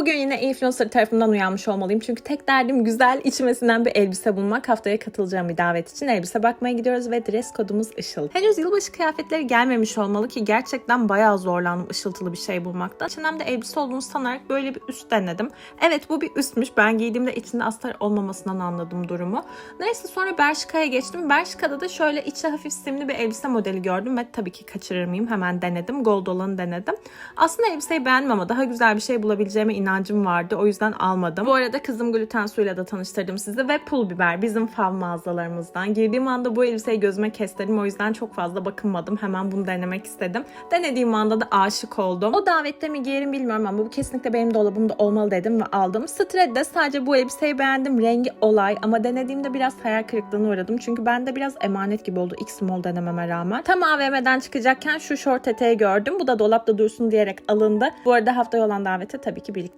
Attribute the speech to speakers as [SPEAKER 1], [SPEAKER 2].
[SPEAKER 1] Bugün yine influencer tarafından uyanmış olmalıyım. Çünkü tek derdim güzel içmesinden bir elbise bulmak. Haftaya katılacağım bir davet için elbise bakmaya gidiyoruz ve dress kodumuz ışıl. Henüz yılbaşı kıyafetleri gelmemiş olmalı ki gerçekten bayağı zorlandım ışıltılı bir şey bulmakta. İçinden de elbise olduğunu sanarak böyle bir üst denedim. Evet bu bir üstmüş. Ben giydiğimde içinde astar olmamasından anladım durumu. Neyse sonra Bershka'ya geçtim. Bershka'da da şöyle içi hafif simli bir elbise modeli gördüm ve tabii ki kaçırır mıyım? Hemen denedim. Gold olanı denedim. Aslında elbiseyi beğendim ama daha güzel bir şey bulabileceğime inancım vardı. O yüzden almadım. Bu arada kızım gluten suyla da tanıştırdım sizi ve pul biber bizim fav mağazalarımızdan. Girdiğim anda bu elbiseyi gözüme kestirdim. O yüzden çok fazla bakınmadım. Hemen bunu denemek istedim. Denediğim anda da aşık oldum. O davette mi giyerim bilmiyorum ama bu kesinlikle benim dolabımda olmalı dedim ve aldım. Strad'de sadece bu elbiseyi beğendim. Rengi olay ama denediğimde biraz hayal kırıklığına uğradım. Çünkü bende biraz emanet gibi oldu X small denememe rağmen. Tam AVM'den çıkacakken şu short eteği gördüm. Bu da dolapta dursun diyerek alındı. Bu arada haftaya olan davete tabii ki birlikte